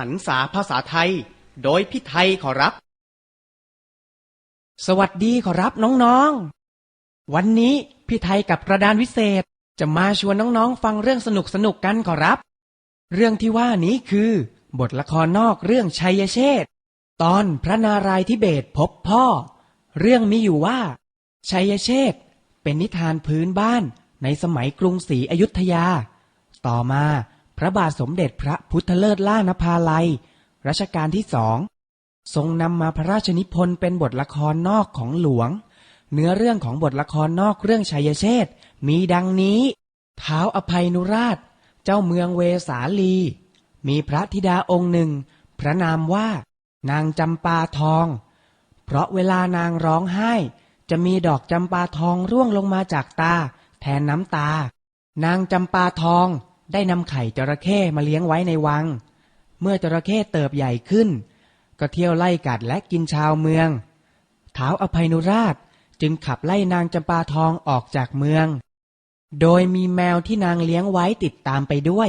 หันษาภาษาไทย โดยพี่ไทยขอรับ สวัสดีขอรับน้องๆ วันนี้พี่ไทยกับกระดานวิเศษจะมาชวนน้องๆ ฟังเรื่องสนุกๆกันขอรับ เรื่องที่ว่านี้คือ บทละครนอกเรื่องชัยเชษตอนพระนารายณ์ทิเบศพบพ่อ เรื่องมีอยู่ว่า ชัยเชษเป็นนิทานพื้นบ้านในสมัยกรุงศรีอยุธยา ต่อมา พระบาทสมเด็จพระพุทธเลิศล่านภาลัย รัชกาลที่สอง ทรงนำมาพระราชนิพนธ์เป็นบทละครนอกของหลวง เนื้อเรื่องของบทละครนอกเรื่องชัยเชษมีดังนี้เท้าวอภัยนุราช เจ้าเมืองเวสาลี มีพระธิดาองค์หนึ่ง พระนามว่า นางจำปาทอง เพราะเวลานางร้องไห้ จะมีดอกจำปาทองร่วงลงมาจากตา แทนน้ำตา นางจำปาทอง ได้นำไข่จระเข้มาเลี้ยงไว้ในวัง เมื่อจระเข้เติบใหญ่ขึ้น ก็เที่ยวไล่กัดและกินชาวเมืองเท้าวอภัยนุราชจึงขับไล่นางจำปาทองออกจากเมือง โดยมีแมวที่นางเลี้ยงไว้ติดตามไปด้วย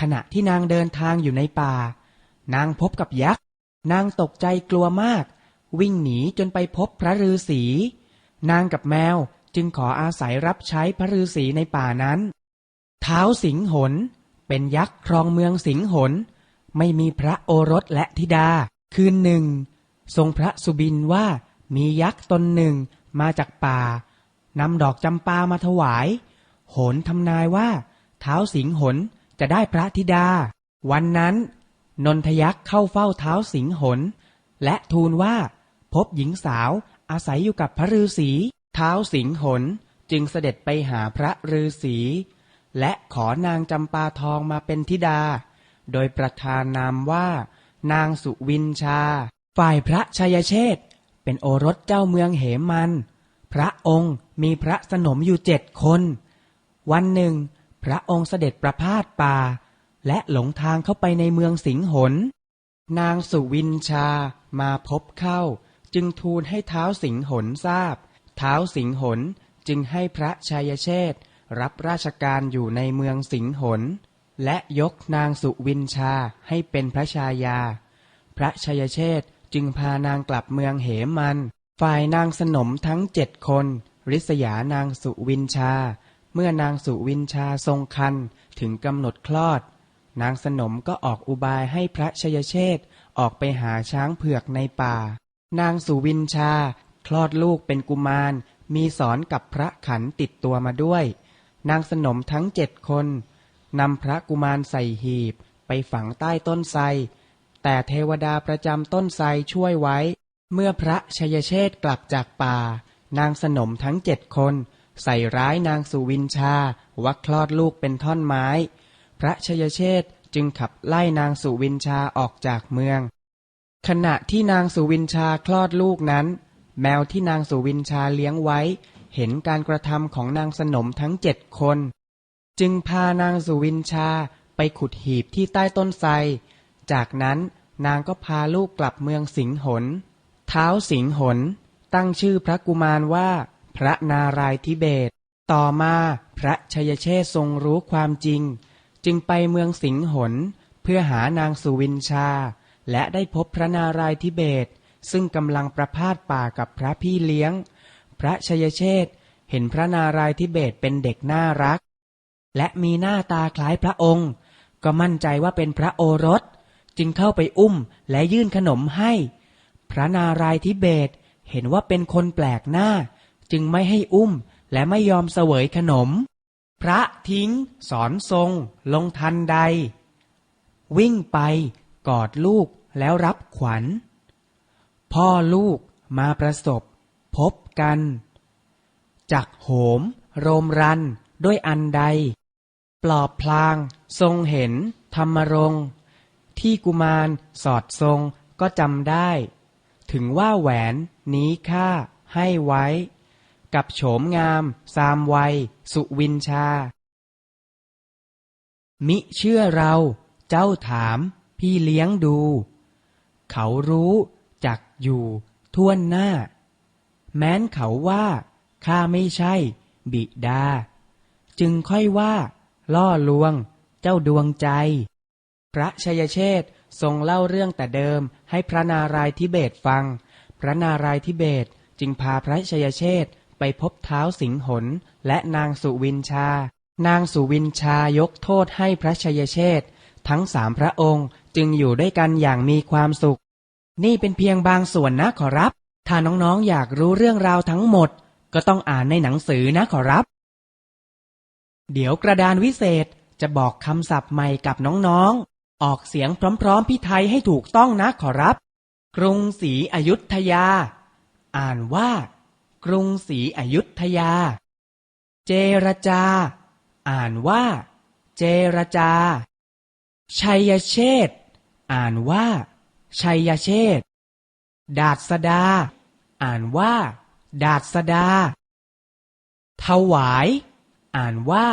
ขณะที่นางเดินทางอยู่ในป่า นางพบกับยักษ์ นางตกใจกลัวมาก วิ่งหนีจนไปพบพระฤาษี นางกับแมวจึงขออาศัยรับใช้พระฤาษีในป่านั้น ท้าสิงหน เป็นยักษ์ครองเมืองสิงหน ไม่มีพระโอรสและธิดา คืนหนึ่ง ทรงพระสุบินว่ามียักษ์ตนหนึ่งมาจากป่านำดอกจำปามาถวาย โหนทำนายว่า เท้าสิงหนจะได้พระธิดา วันนั้น นนทยักษ์เข้าเฝ้าเท้าสิงหน และทูลว่าพบหญิงสาวอาศัยอยู่กับพระฤาษี เท้าสิงหนจึงเสด็จไปหาพระฤาษี และขอนางจำปาทองมาเป็นธิดา โดยประธานนามว่า นางสุวินชา ฝ่ายพระชัยเชษเป็นโอรสเจ้าเมืองเหมัน พระองค์มีพระสนมอยู่เจ็ดคน วันหนึ่ง พระองค์เสด็จประพาสป่า และหลงทางเข้าไปในเมืองสิงหน นางสุวินชามาพบเข้า จึงทูลให้เท้าสิงหนทราบ เท้าสิงหนจึงให้พระชัยเชษฐ รับราชการอยู่ในเมืองสิงหน และยกนางสุวินชาให้เป็นพระชายา พระชยเชษจึงพานางกลับเมืองเหมัน ฝ่ายนางสนมทั้งเจ็ดคน ริษยานางสุวินชา เมื่อนางสุวินชาทรงคันถึงกำหนดคลอด นางสนมก็ออกอุบายให้พระชยเชษออกไปหาช้างเผือกในป่า นางสุวินชา คลอดลูกเป็นกุมารมีสอนกับพระขันติดตัวมาด้วย นางสนมทั้งเจ็ดคนนำพระกุมารใส่หีบไปฝังใต้ต้นไทร แต่เทวดาประจำต้นไทรช่วยไว้ เมื่อพระชยเชษ์กลับจากป่า นางสนมทั้งเจ็ดคน ใส่ร้ายนางสุวินชาว่าคลอดลูกเป็นท่อนไม้ พระชยเชษ์จึงขับไล่นางสุวินชาออกจากเมือง ขณะที่นางสุวินชาคลอดลูกนั้น แมวที่นางสุวินชาเลี้ยงไว้ เห็นการกระทำของนางสนมทั้งเจ็ดคน จึงพานางสุวินชาไปขุดหีบที่ใต้ต้นไทรจากนั้นนางก็พาลูกกลับเมืองสิงหนเท้าสิงหนตั้งชื่อพระกุมารว่า พระนารายทิเบศต่อมาพระชยเชษทรงรู้ความจริง จึงไปเมืองสิงหนเพื่อหานางสุวินชา และได้พบพระนารายทิเบศซึ่งกำลังประพาสป่ากับพระพี่เลี้ยง พระชยเชษเห็นพระนารายทิเบศเป็นเด็กน่ารัก และมีหน้าตาคล้ายพระองค์ ก็มั่นใจว่าเป็นพระโอรส จึงเข้าไปอุ้มและยื่นขนมให้ พระนารายทิเบศเห็นว่าเป็นคนแปลกหน้า จึงไม่ให้อุ้มและไม่ยอมเสวยขนม พระทิ้ง สอนทรง ลงทันใด วิ่งไปกอดลูกแล้วรับขวัญ พ่อลูกมาประสบ พบกัน จักโหม โรมรัน ด้วยอันใด ปลอบพลางทรงเห็น ธรรมรงที่กุมารสอดทรงก็จำได้ ถึงว่าแหวนนี้ค่าให้ไว้ กับโฉมงาม สามวัย สุวินชา มิเชื่อเราเจ้าถาม พี่เลี้ยงดู เขารู้จักอยู่ท่วนหน้า แม้นเขาว่าข้าไม่ใช่ บิดา จึงค่อยว่า ล่อลวง เจ้าดวงใจ พระชยเชษทรงเล่าเรื่องแต่เดิมให้พระนารายณ์ทิเบตฟัง พระนารายณ์ทิเบตจึงพาพระชยเชษไปพบเท้าสิงหนและนางสุวินชา นางสุวินชายกโทษให้พระชยเชษทั้งสามพระองค์จึงอยู่ด้วยกันอย่างมีความสุข นี่เป็นเพียงบางส่วนนะขอรับ ถ้าน้องๆอยากรู้เรื่องราวทั้งหมด ก็ต้องอ่านในหนังสือนะขอรับ เดี๋ยวกระดานวิเศษจะบอกคำศัพท์ใหม่กับน้องๆ ออกเสียงพร้อมๆ พี่ไทยให้ถูกต้องนะขอรับ กรุงศรีอยุธยา อ่านว่า กรุงศรีอยุธยา เจรจา อ่านว่า เจรจา ชัยเชษฐ์อ่านว่า ชัยเชษฐ์ ดาษดา อ่านว่า ดาษดา ถวาย อ่านว่า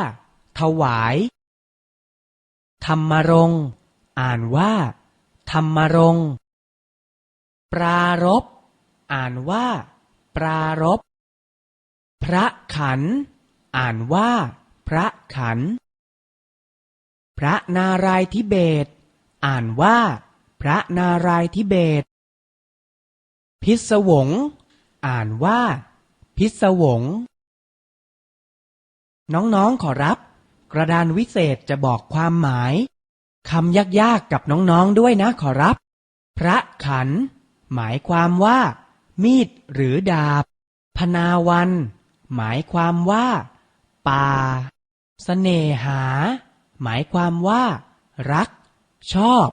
ถวาย ธรรมรงอ่านว่า ธรรมรงปรารบอ่านว่า ปรารบพระขัน อ่านว่า พระขัน พระนารายทิเบตอ่านว่า พระนารายทิเบต พิศวง อ่านว่า พิศวง น้องๆขอรับ กระดานวิเศษจะบอกความหมายคำยากๆกับน้องๆด้วยนะขอรับ พระขัน หมายความว่า มีดหรือดาบ พนาวัน หมายความว่า ป่าสเสน่หา หมายความว่า รัก ชอบ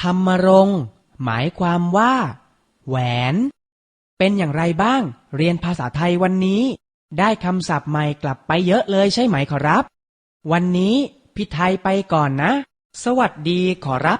ธรรมรง หมายความว่า แหวน เป็นอย่างไรบ้าง เรียนภาษาไทยวันนี้ ได้คำศัพท์ใหม่กลับไปเยอะเลยใช่ไหมขอรับ วันนี้พี่ไทยไปก่อนนะ สวัสดีขอรับ